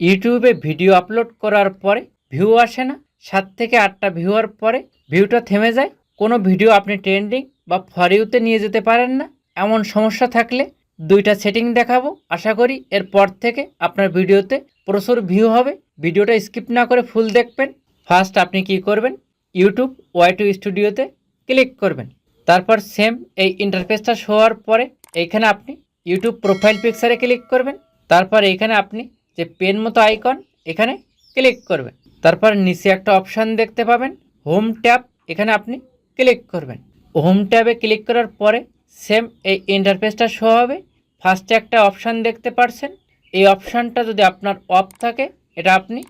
ইউটিউবে video upload করার পরে ভিউ আসে না। সাত থেকে আটটা ভিউয়ার পরে ভিউটা থেমে যায়। কোনো ভিডিও আপনি ট্রেন্ডিং বা ফরিউতে নিয়ে যেতে পারেন না। এমন সমস্যা থাকলে দুইটা সেটিং দেখাবো। আশা করি এরপর থেকে আপনার ভিডিওতে প্রচুর ভিউ হবে। ভিডিওটা স্কিপ না করে ফুল দেখবেন। ফার্স্ট আপনি কি করবেন? ইউটিউব ওয়াই টু স্টুডিওতে ক্লিক করবেন। তারপর সেম এই ইন্টারফেসটা শো হওয়ার পরে এইখানে আপনি ইউটিউব প্রোফাইল পিকচারে ক্লিক করবেন। তারপর এইখানে আপনি যে পেন মতো আইকন, এখানে ক্লিক করবেন। তারপর নিচে একটা অপশান দেখতে পাবেন, হোম ট্যাব, এখানে আপনি ক্লিক করবেন। হোম ট্যাবে ক্লিক করার পরে সেম এই ইন্টারফেসটা শো হবে। ফার্স্টে একটা অপশান দেখতে পারছেন, এই অপশানটা যদি আপনার অফ থাকে, এটা আপনি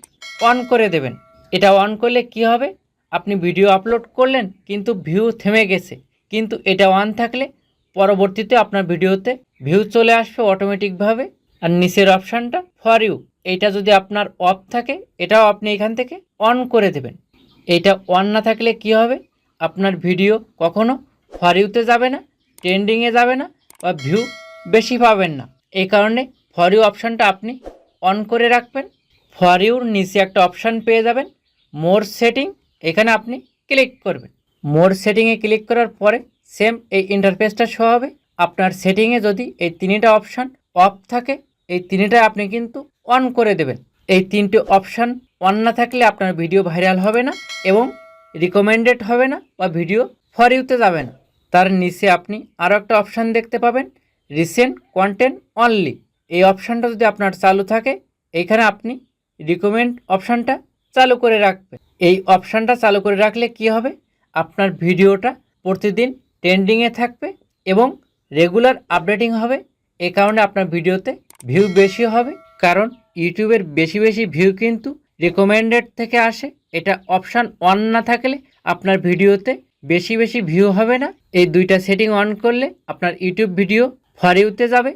অন করে দেবেন। এটা অন করলে কি হবে? আপনি ভিডিও আপলোড করলেন, কিন্তু ভিউ থেমে গেছে। কিন্তু এটা অন থাকলে পরবর্তীতে আপনার ভিডিওতে ভিউ চলে আসবে অটোমেটিকভাবে আর নিচের অপশানটা ফর ইউ এইটা যদি আপনার অফ থাকে, এটাও আপনি এখান থেকে অন করে দেবেন। এইটা অন না থাকলে কি হবে? আপনার ভিডিও কখনো ফর ইউতে যাবে না ট্রেন্ডিংয়ে যাবে না বা ভিউ বেশি পাবেন না। এই কারণে ফর ইউ অপশানটা আপনি অন করে রাখবেন। ফর ইউর নিচে একটা অপশান পেয়ে যাবেন মোর সেটিং এখানে আপনি ক্লিক করবেন। মোর সেটিংয়ে ক্লিক করার পরে সেম এই ইন্টারফেসটা শো হবে। আপনার সেটিংয়ে যদি এই তিনটা অপশান অফ থাকে এই তিনটা আপনি কিন্তু অন করে দেবেন। এই তিনটে অপশান অন না থাকলে আপনার ভিডিও ভাইরাল হবে না এবং রিকমেন্ডেড হবে না বা ভিডিও ফর ইউতে যাবে না। তার নিচে আপনি আরও একটা অপশান দেখতে পাবেন রিসেন্ট কন্টেন্ট অনলি এই অপশানটা যদি আপনার চালু থাকে এইখানে আপনি রিকমেন্ড অপশানটা চালু করে রাখবেন। এই অপশানটা চালু করে রাখলে কি হবে? আপনার ভিডিওটা প্রতিদিন ট্রেন্ডিংয়ে থাকবে এবং রেগুলার আপডেটিং হবে। এ কারণে আপনার ভিডিওতে ভিউ বেশি হবে, কারণ ইউটিউবের বেশি বেশি ভিউ কিন্তু রেকমেন্ডেড থেকে আসে। এটা অপশান অন না থাকলে আপনার ভিডিওতে বেশি বেশি ভিউ হবে না। এই দুইটা সেটিং অন করলে আপনার ইউটিউব ভিডিও ফর যাবে।